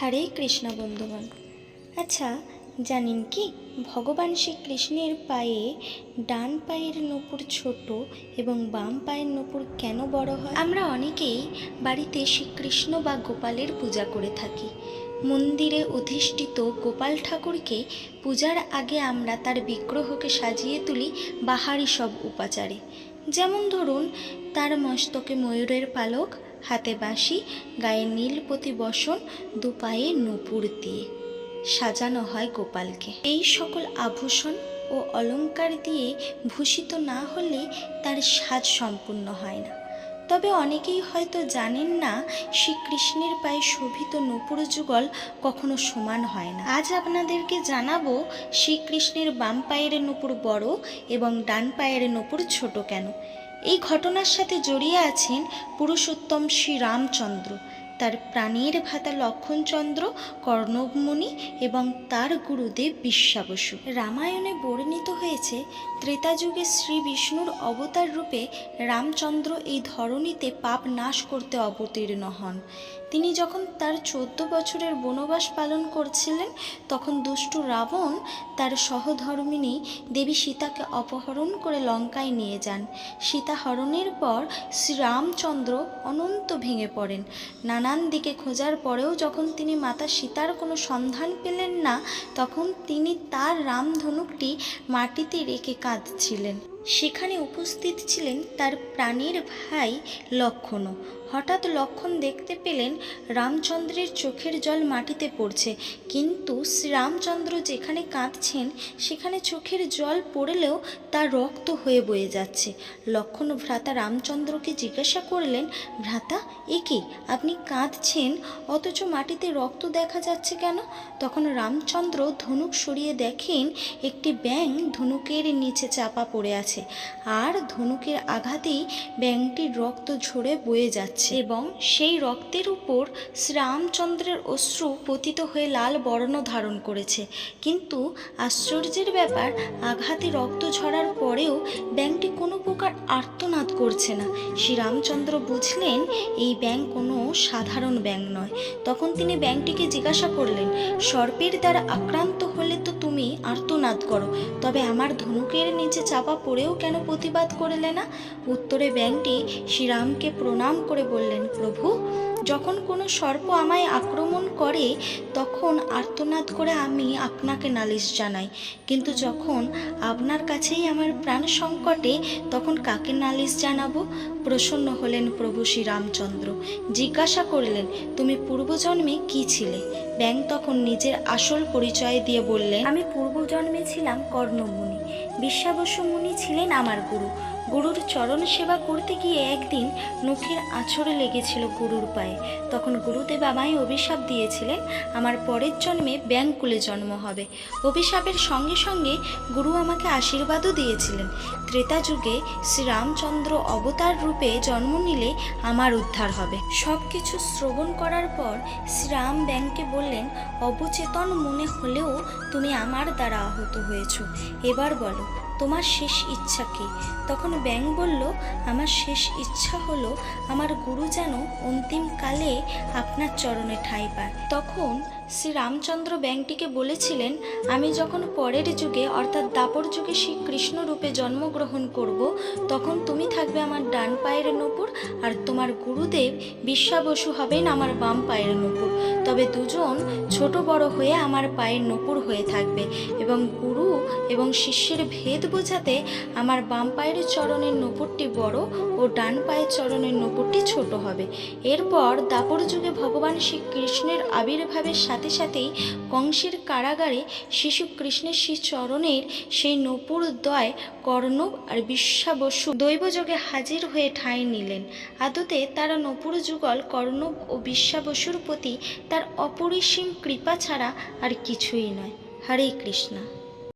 হরে কৃষ্ণ বন্ধুগণ। আচ্ছা জানেন কি, ভগবান শ্রীকৃষ্ণের পায়ে ডান পায়ের নপুর ছোট এবং বাম পায়ের নূপুর কেন বড় হয়? আমরা অনেকেই বাড়িতে শ্রীকৃষ্ণ বা গোপালের পূজা করে থাকি। মন্দিরে অধিষ্ঠিত গোপাল ঠাকুরকে পূজার আগে আমরা তার বিগ্রহকে সাজিয়ে তুলি বাহারি সব উপাচারে। যেমন ধরুন, তার মস্তকে ময়ূরের পালক হাতে বাঁশি, গায়ে বসন দু পায়ে নূপুর দিয়ে। সাজানো হয় গোপালকে। এই সকল আভূষণ ও অলংকার দিয়ে ভূষিত না হলে তার সাজ সম্পূর্ণ হয় না। তবে অনেকেই হয়তো জানেন না, শ্রীকৃষ্ণের পায়ে শোভিত নূপুর যুগল কখনো সমান হয় না। আজ আপনাদেরকে জানাব, শ্রীকৃষ্ণের বাম পায়ের নূপুর বড় এবং ডান পায়ের নূপুর ছোট কেন? এই ঘটনার সাথে জড়িয়ে আছেন পুরুষোত্তম শ্রীরামচন্দ্র। তার প্রাণের ভাতা লক্ষণচন্দ্র কর্ণবমুনি এবং তার গুরুদেব বিশ্বাবসু রামায়ণে বর্ণিত হয়েছে ত্রেতা যুগে শ্রী বিষ্ণুর অবতার রূপে রামচন্দ্র এই ধরণীতে পাপ নাশ করতে অবতীর্ণ হন। তিনি যখন তার চোদ্দ বছরের বনবাস পালন করছিলেন, তখন দুষ্টু রাবণ তার সহধর্মিণী দেবী সীতাকে অপহরণ করে লঙ্কায় নিয়ে যান। সীতা হরণের পর শ্রীরামচন্দ্র অনন্ত ভেঙে পড়েন। নানান দিকে খোঁজার পরেও যখন তিনি মাতা সীতার কোনো সন্ধান পেলেন না, তখন তিনি তার রামধনুকটি মাটিতে রেখে কাঁদছিলেন। সেখানে উপস্থিত ছিলেন তার প্রাণের ভাই লক্ষণও হঠাৎ লক্ষণ দেখতে পেলেন রামচন্দ্রের চোখের জল মাটিতে পড়ছে। কিন্তু শ্রীরামচন্দ্র যেখানে কাঁদছেন, সেখানে চোখের জল পড়লেও তার রক্ত হয়ে বয়ে যাচ্ছে। লক্ষণ ভ্রাতা রামচন্দ্রকে জিজ্ঞাসা করলেন, ভ্রাতা, এ কি? আপনি কাঁদছেন? অথচ মাটিতে রক্ত দেখা যাচ্ছে কেন? তখন রামচন্দ্র ধনুক সরিয়ে দেখেন, একটি ব্যাং ধনুকের নিচে চাপা পড়ে আছে। আর ধনুকের আঘাতেই ব্যাংটির রক্ত ঝরে বয়ে যাচ্ছে এবং সেই রক্তের উপর শ্রীরামচন্দ্রের অশ্রু পতিত হয়ে লাল বর্ণ ধারণ করেছে। কিন্তু আশ্চর্যের ব্যাপার, আঘাতে রক্ত ঝরার পরেও ব্যাংকটি কোনো প্রকার আর্তনাদ করছে না। শ্রীরামচন্দ্র বুঝলেন, এই ব্যাং কোনো সাধারণ ব্যাং নয়। তখন তিনি ব্যাংকটিকে জিজ্ঞাসা করলেন, সর্পের দ্বারা আক্রান্ত হলে তো তুমি আর্তনাদ করো। তবে আমার ধনুকের নিচে চাপা পড়েও কেন প্রতিবাদ করলে না? উত্তরে ব্যাংটি শ্রীরামকে প্রণাম করে বললেন, প্রভু, যখন কোনো সর্প আমায় আক্রমণ করে, তখন আর্তনাদ করে আমি আপনাকে নালিশ জানাই। কিন্তু যখন আপনার কাছেই আমার প্রাণ সংকটে, তখন কাকে নালিশ জানাব? প্রসন্ন হলেন প্রভু শ্রীরামচন্দ্র। জিজ্ঞাসা করলেন, তুমি পূর্বজন্মে কি ছিলে? ব্যাং তখন নিজের আসল পরিচয় দিয়ে বললেন, আমি পূর্বজন্মে ছিলাম কর্ণমুনি। বিশ্বাবস্য মুনি ছিলেন আমার গুরু। গুরুর চরণ সেবা করতে গিয়ে একদিন নখের আঁচড়ে লেগেছিল গুরুর পায়ে। তখন গুরুদেব আমায় অভিশাপ দিয়েছিলেন, আমার পরের জন্মে ব্যাংকুলে জন্ম হবে। অভিশাপের সঙ্গে সঙ্গে গুরু আমাকে আশীর্বাদও দিয়েছিলেন। ত্রেতা যুগে শ্রীরামচন্দ্র অবতার রূপে জন্ম নিলে আমার উদ্ধার হবে। সব কিছু শ্রবণ করার পর শ্রীরাম ব্যাংকে বললেন, অবচেতন মনে হলেও তুমি আমার দ্বারা আহত হয়েছ। এবার বলো, তোমার শেষ ইচ্ছা কি? তখন ব্যাং বলল, আমার শেষ ইচ্ছা হলো আমার গুরু যেন অন্তিমকালে আপনার চরণে ঠাঁই পায়। তখন শ্রী রামচন্দ্র ব্যাংকটিকে বলেছিলেন, আমি যখন পরের যুগে, অর্থাৎ দাপর যুগে শ্রীকৃষ্ণ রূপে জন্মগ্রহণ করব, তখন তুমি থাকবে আমার ডান পায়ের নূপুর আর তোমার গুরুদেব বিশ্বাবসু হবেন আমার বাম পায়ের নূপুর। তবে দুজন ছোট বড় হয়ে আমার পায়ের নূপুর হয়ে থাকবে এবং গুরু এবং শিষ্যের ভেদ বোঝাতে আমার বাম পায়ের চরণের নূপুরটি বড় ও ডান পায়ের চরণের নূপুরটি ছোট হবে। এরপর দাপর যুগে ভগবান শ্রীকৃষ্ণের আবির্ভাবের সাথে সাথেই কংসের কারাগারে শিশু কৃষ্ণের শ্রী চরণের সেই নপুর দয় কর্ণব আর বিশ্বাবসু দৈবযোগে হাজির হয়ে ঠাঁই নিলেন। আদতে তারা নপুর যুগল কর্ণব ও বিশ্বাবসুর প্রতি তার অপরিসীম কৃপা ছাড়া আর কিছুই নয়। হরে কৃষ্ণা।